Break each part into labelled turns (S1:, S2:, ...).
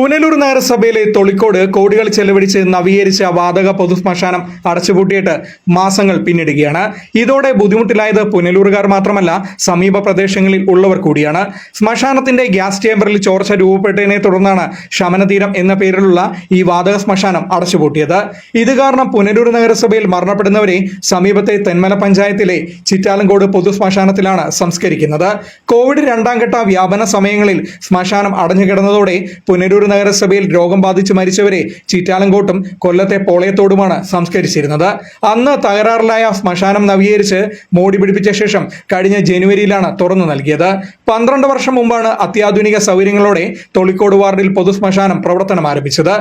S1: പുനലൂർ നഗരസഭയിലെ തൊളിക്കോട് കോടികൾ ചെലവഴിച്ച് നവീകരിച്ച വാതക പൊതുശ്മശാനം അടച്ചുപൂട്ടിയിട്ട് മാസങ്ങൾ പിന്നിടുകയാണ്. ഇതോടെ ബുദ്ധിമുട്ടിലായത് പുനലൂരുകാർ മാത്രമല്ല സമീപ പ്രദേശങ്ങളിൽ ഉള്ളവർ കൂടിയാണ്. ശ്മശാനത്തിന്റെ ഗ്യാസ് ചേംബറിൽ ചോർച്ച രൂപപ്പെട്ടതിനെ തുടർന്നാണ് ശമനതീരം എന്ന പേരിലുള്ള ഈ വാതക ശ്മശാനം അടച്ചുപൂട്ടിയത്. ഇത് കാരണം പുനലൂർ നഗരസഭയിൽ മരണപ്പെടുന്നവരെ സമീപത്തെ തെന്മല പഞ്ചായത്തിലെ ചിറ്റാലങ്കോട് പൊതുശ്മശാനത്തിലാണ് സംസ്കരിക്കുന്നത്. കോവിഡ് രണ്ടാം ഘട്ട വ്യാപന സമയങ്ങളിൽ ശ്മശാനം അടഞ്ഞുകിടന്നതോടെ പുനലൂർ നഗരസഭയിൽ രോഗം ബാധിച്ച് മരിച്ചവരെ ചീറ്റാലങ്കോട്ടും കൊല്ലത്തെ പോളയത്തോടുമാണ് സംസ്കരിച്ചിരുന്നത്. അന്ന് തകരാറിലായ ശ്മശാനം നവീകരിച്ച് മോടി പിടിപ്പിച്ച ശേഷം കഴിഞ്ഞ ജനുവരിയിലാണ് തുറന്നു നൽകിയത്. പന്ത്രണ്ട് വർഷം മുമ്പാണ് അത്യാധുനിക സൗകര്യങ്ങളോടെ തൊളിക്കോട് വാർഡിൽ പൊതുശ്മശാനം പ്രവർത്തനം ആരംഭിച്ചത്.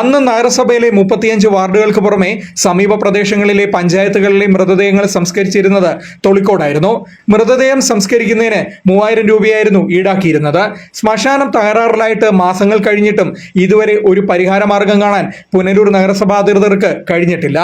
S1: അന്ന് നഗരസഭയിലെ മുപ്പത്തിയഞ്ച് വാർഡുകൾക്ക് പുറമെ സമീപ പ്രദേശങ്ങളിലെ പഞ്ചായത്തുകളിലെ മൃതദേഹങ്ങൾ സംസ്കരിച്ചിരുന്നത് തൊളിക്കോടായിരുന്നു. മൃതദേഹം സംസ്കരിക്കുന്നതിന് മൂവായിരം രൂപയായിരുന്നു ഈടാക്കിയിരുന്നത്. ശ്മശാനം തകരാറിലായിട്ട് മാസങ്ങൾ കഴിഞ്ഞിട്ടും ഇതുവരെ ഒരു പരിഹാര മാർഗം കാണാൻ പുനലൂർ നഗരസഭാ അധികൃതർക്ക് കഴിഞ്ഞിട്ടില്ല.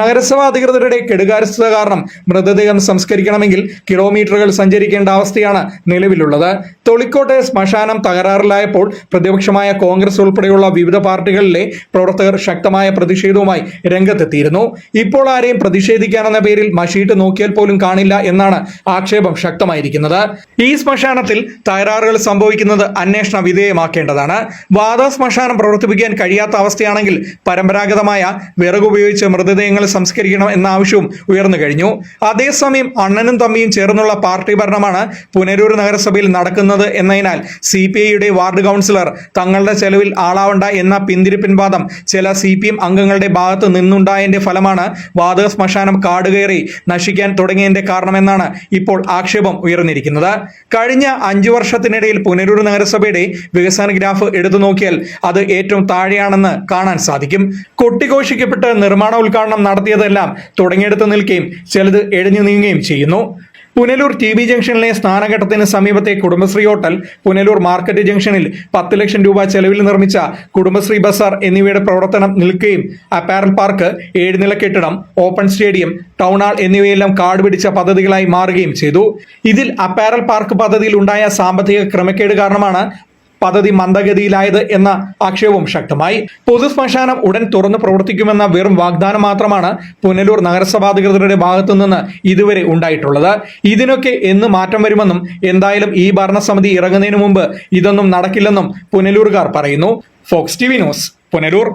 S1: നഗരസഭാ അധികൃതരുടെ കെടുകാര്യസ്ഥത കാരണം മൃതദേഹം സംസ്കരിക്കണമെങ്കിൽ കിലോമീറ്ററുകൾ സഞ്ചരിക്കേണ്ട അവസ്ഥയാണ് നിലവിലുള്ളത്. തൊളിക്കോട്ടെ ശ്മശാനം തകരാറിലായപ്പോൾ പ്രതിപക്ഷമായ കോൺഗ്രസ് ഉൾപ്പെടെയുള്ള വിവിധ പാർട്ടികളിലെ പ്രവർത്തകർ ശക്തമായ പ്രതിഷേധവുമായി രംഗത്തെത്തിയിരുന്നു. ഇപ്പോൾ ആരെയും പ്രതിഷേധിക്കാനെന്ന പേരിൽ മഷീട്ട് നോക്കിയാൽ പോലും കാണില്ല എന്നാണ് ആക്ഷേപം ശക്തമായിരിക്കുന്നത്. ഈ ശ്മശാനത്തിൽ തകരാറുകൾ സംഭവിക്കുന്നത് അന്വേഷണ വിധേയമാക്കേണ്ടതാണ്. വാദ ശ്മശാനം പ്രവർത്തിപ്പിക്കാൻ കഴിയാത്ത അവസ്ഥയാണെങ്കിൽ പരമ്പരാഗതമായ വിറകുപയോഗിച്ച് മൃതദേഹങ്ങൾ സംസ്കരിക്കണം എന്ന ആവശ്യവും ഉയർന്നു കഴിഞ്ഞു. അതേസമയം അണ്ണനും തമ്മിയും ചേർന്നുള്ള പാർട്ടി ഭരണമാണ് പുനരൂർ നഗരസഭയിൽ നടക്കുന്നത് എന്നതിനാൽ സി പി ഐയുടെ വാർഡ് കൗൺസിലർ തങ്ങളുടെ ചെലവിൽ ആളാവണ്ട എന്ന പിന്തിരിപ്പിൻവാദം ചില സി പി എം അംഗങ്ങളുടെ ഭാഗത്ത് നിന്നുണ്ടായതിന്റെ ഫലമാണ് വാതക ശ്മശാനം കാടുകയറി നശിക്കാൻ തുടങ്ങിയതിന്റെ കാരണമെന്നാണ് ഇപ്പോൾ ആക്ഷേപം ഉയർന്നിരിക്കുന്നത്. കഴിഞ്ഞ അഞ്ചു വർഷത്തിനിടയിൽ പുനരൂർ നഗരസഭയുടെ വികസന ഗ്രാഫ് എടുത്തു നോക്കിയാൽ അത് ഏറ്റവും താഴെയാണെന്ന് കാണാൻ സാധിക്കും. കൊട്ടിഘോഷിക്കപ്പെട്ട് നിർമ്മാണ ഉദ്ഘാടനം നടത്തിയതെല്ലാം തുടങ്ങിയെടുത്ത് നിൽക്കുകയും ചിലത് എഴഞ്ഞു നീങ്ങുകയും ചെയ്യുന്നു. പുനലൂർ ടി ബി ജംഗ്ഷനിലെ സ്നാനഘട്ടത്തിന് സമീപത്തെ കുടുംബശ്രീ ഹോട്ടൽ പുനലൂർ മാർക്കറ്റ് ജംഗ്ഷനിൽ പത്ത് ലക്ഷം രൂപ ചെലവിൽ നിർമ്മിച്ച കുടുംബശ്രീ ബസാർ എന്നിവയുടെ പ്രവർത്തനം നിൽക്കുകയും അപ്പാരൽ പാർക്ക് ഏഴുനില കെട്ടിടം ഓപ്പൺ സ്റ്റേഡിയം ടൗൺ ഹാൾ എന്നിവയെല്ലാം കാട് പിടിച്ച പദ്ധതികളായി മാറുകയും ചെയ്തു. ഇതിൽ അപ്പാരൽ പാർക്ക് പദ്ധതിയിൽ ഉണ്ടായ സാമ്പത്തിക ക്രമക്കേട് കാരണമാണ് പദ്ധതി മന്ദഗതിയിലായത് എന്ന ആക്ഷേപവും ശക്തമായി. പൊതുശ്മശാനം ഉടൻ തുറന്നു പ്രവർത്തിക്കുമെന്ന വെറും വാഗ്ദാനം മാത്രമാണ് പുനലൂർ നഗരസഭാധികൃതരുടെ ഭാഗത്തുനിന്ന് ഇതുവരെ ഉണ്ടായിട്ടുള്ളത്. ഇതിനൊക്കെ എന്ന് മാറ്റം വരുമെന്നും എന്തായാലും ഈ ഭരണസമിതി ഇറങ്ങുന്നതിന് മുമ്പ് ഇതൊന്നും നടക്കില്ലെന്നും പുനലൂർകാർ പറയുന്നു. Fox T news Punalur.